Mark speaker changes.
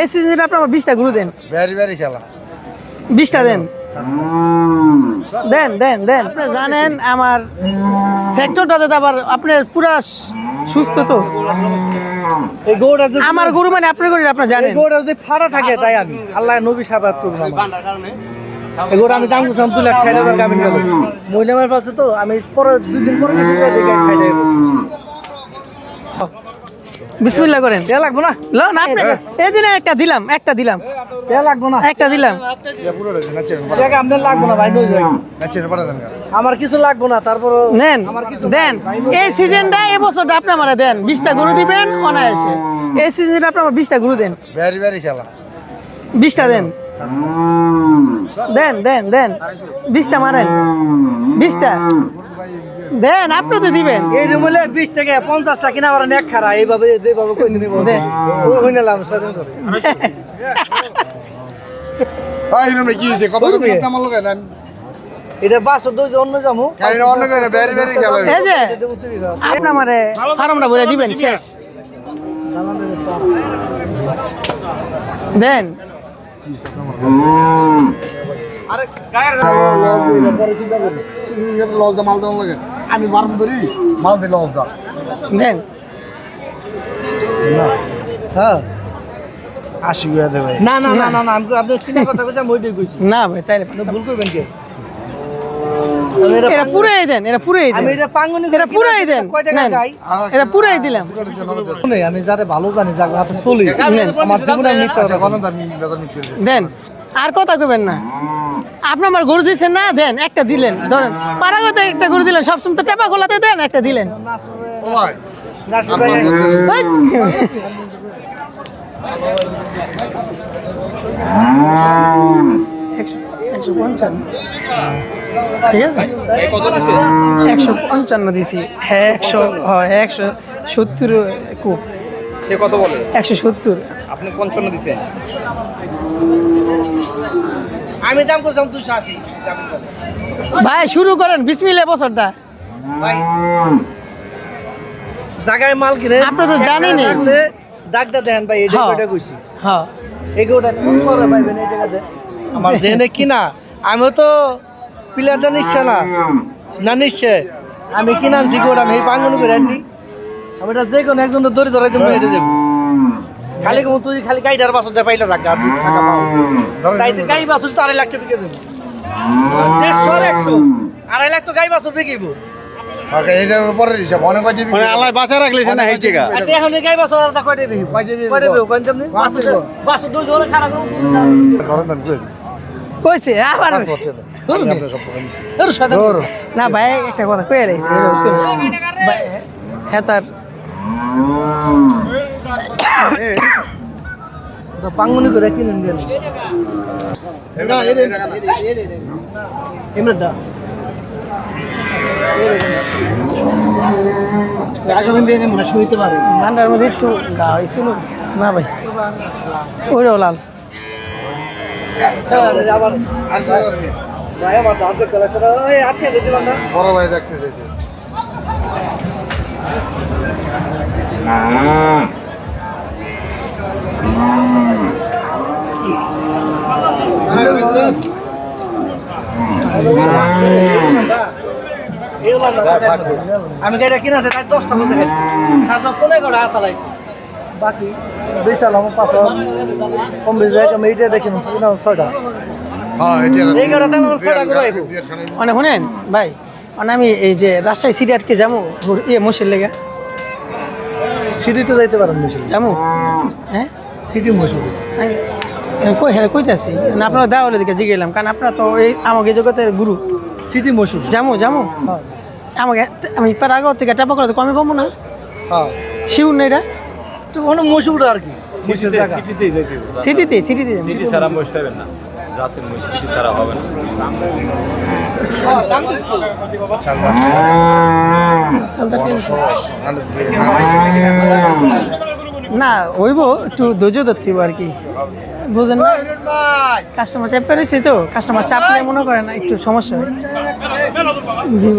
Speaker 1: এই সিজনে আপনি আমার বিশটা গরু দেন।
Speaker 2: ব্যারি ব্যারি খেলা।
Speaker 1: বিশটা দেন। দেন দেন দেন। আপনি জানেন আমার সেক্টরটা আবার আপনার পুরা সুস্থ তো।
Speaker 3: এই গরুটা যদি
Speaker 1: আমার গরু মানে আপনার গরু আপনার জানেন।
Speaker 3: গরুটা যদি ফাড়া থাকে তাই আমি। আল্লাহ নবী সাবাত করব আমার। এই গরুটা আমি দাম করছিলাম দুই লাখ ষাট হাজার গাভিন গেল মহিলা আমার পাশে তো আমি পরে দুই দিন পরে দেখে ষাট হাজার করছি
Speaker 1: বিসমিল্লাহ করেন।
Speaker 3: দেয়া লাগবো না।
Speaker 1: লো না আপনি এই দিনে একটা দিলাম একটা দিলাম।
Speaker 3: দেয়া লাগবো না।
Speaker 1: একটা দিলাম।
Speaker 2: যে
Speaker 3: আপনার লাগবো না ভাই নই যাই।
Speaker 2: নাচের পারা দেন
Speaker 3: আমার কিছু লাগবো না তারপর
Speaker 1: নেন দেন। এই সিজনটা এই বছরটা আপনি আমার দেন। বিশটা গরু দিবেন অনায়াসে। এই সিজনটা আপনি আমার বিশটা গরু দেন।
Speaker 2: ব্যারি ব্যারি খেলা।
Speaker 1: বিশটা দেন। দেন দেন দেন। বিশটা মারেন। বিশটা। দেন আপনি তো দিবেন।
Speaker 3: এই রুমলে বিশ থেকে পঞ্চাশটা কিনা আবার নেক খারা এইভাবে যেভাবে কইছেন এইভাবে। ও হই নিলাম স্বাধীন করে।
Speaker 2: ভাই রুমে কি কত কথা আমার লগে না?
Speaker 3: এটা বাসর দই অন্য জামু
Speaker 2: অন্য করে ব্যারি ব্যারি খেলা
Speaker 1: এই যে আপনি আমারে ফার্মটা ভরে দিবেন শেষ। দেন।
Speaker 2: আরে গায়ের পরে চিন্তা করি। লস দা মাল দাম লাগে। আমি মারম ধরি মাল দিই লস দা
Speaker 1: দেন
Speaker 3: হ্যাঁ।
Speaker 2: আশি গয়া
Speaker 3: না না না না না আমি আপনি কিনা কথা কইছেন মই দিয়ে কইছি।
Speaker 1: না ভাই তাইলে
Speaker 3: আপনি ভুল করবেন কে? আমি এটা
Speaker 1: এটা পুরাই দেন এটা পুরাই দেন।
Speaker 3: আমি এটা পাঙ্গুনি
Speaker 1: এটা পুরাই দেন।
Speaker 3: কয় টাকা গাই
Speaker 1: এটা পুরাই দিলাম।
Speaker 3: আমি যারে ভালো জানি যাকে হাতে চলি আমার জীবনে মিথ্যা কথা
Speaker 1: দেন আর কথা কইবেন না। আপনি আমার গরু দিচ্ছেন না দেন একটা দিলেন। ধরেন পাড়াগতে একটা গরু দিলেন সবসময় তো টেপা গোলাতে দেন একটা দিলেন। একশো- পঞ্চান্ন। ঠিক আছে? একশো পঞ্চান্ন দিছি। হ্যাঁ একশো হয় একশো সত্তর কূপ
Speaker 4: সে কত বলে?
Speaker 1: একশো সত্তর।
Speaker 4: আপনি পঞ্চান্ন দিচ্ছেন
Speaker 3: আমি দাম করছিলাম দুশো আশি
Speaker 1: ভাই শুরু করেন বিসমিল্লা বছরটা।
Speaker 3: ভাই জায়গায় মাল কিনে
Speaker 1: আপনি তো জানেনই।
Speaker 3: ভাই এই
Speaker 1: হ্যাঁ।
Speaker 3: ডাকটা কইছি।
Speaker 1: হ্যাঁ।
Speaker 3: এই গোটা পাইবেন এই জায়গাতে? আমার জেনে কিনা আমিও তো প্লেয়ারটা নিচ্ছে না। না নিচ্ছে। আমি কিনা আনছি গোটা আমি এই পাঙ্গন করে আনছি। আমি এটা যে কোনো একজন দড়ি ধরাই দেবো এটা দেবো। খালি তুই খালি গাইডার বাসনটা পাইলে রাখ পাও তাই তো গাই বাসন তো আড়াই লাখ টাকা বিকে দেবো দেড়শো আর একশো আড়াই লাখ তো গাই বাসন বিকিব আচ্ছা
Speaker 1: কইছে আবার না ভাই একটা কথা কয়ে রাখছি হ্যাঁ তার
Speaker 3: পাঙ্গুনি করে কিনে নিয়ে
Speaker 2: এটা এটা এটা
Speaker 3: ইমরানটা আগামী বিয়ে শুইতে পারে
Speaker 1: ঠান্ডার মধ্যে একটু গা না ভাই লাল
Speaker 2: বড় ভাই দেখতে চাইছে
Speaker 3: আমি গাড়িটা কিনেছে তাই দশটা বলতে গেছি সাতটা পনেরো করে হাত লাইছে বাকি আমার পাঁচ কম বেশি আমি এইটা দেখি না ছয়টা।
Speaker 2: হ্যাঁ
Speaker 3: এই গাড়িটা ছয়টা করে
Speaker 1: মানে শুনেন ভাই মানে আমি এই যে রাজশাহী সিটি আটকে যাব ইয়ে মসির লেগে।
Speaker 3: সিটিতে যাইতে পারেন মুসিল
Speaker 1: যাব? হ্যাঁ?
Speaker 3: সিটি মুসিল
Speaker 1: আমি আমি কই হ্যাঁ কইতাছি না আপনারা দেওয়ালে দিকে জিগেলাম কারণ আপনারা তো এই আমাকে জগতের গুরু।
Speaker 3: সিটি মুসিল
Speaker 1: যাব যাব আমাকে আমি পার আগে থেকে টাপা করে তো কমে পাবো না?
Speaker 3: হ্যাঁ।
Speaker 1: শিউর না এটা?
Speaker 3: তো কোনো মুসুলটা আর কি
Speaker 4: সিটিতেই
Speaker 1: সিটিতে সিটিতে।
Speaker 4: সিটি ছাড়া বসতে হবে না। রাতের মধ্যে সিটি ছাড়া হবে না।
Speaker 3: হ্যাঁ,
Speaker 1: না হইব একটু ধৈর্য ধরতে হইব আর কি। বুঝেন না? কাস্টমার চাপ পেরেছি তো। কাস্টমার চাপলে মনে করেন না একটু সমস্যা হয়। দিব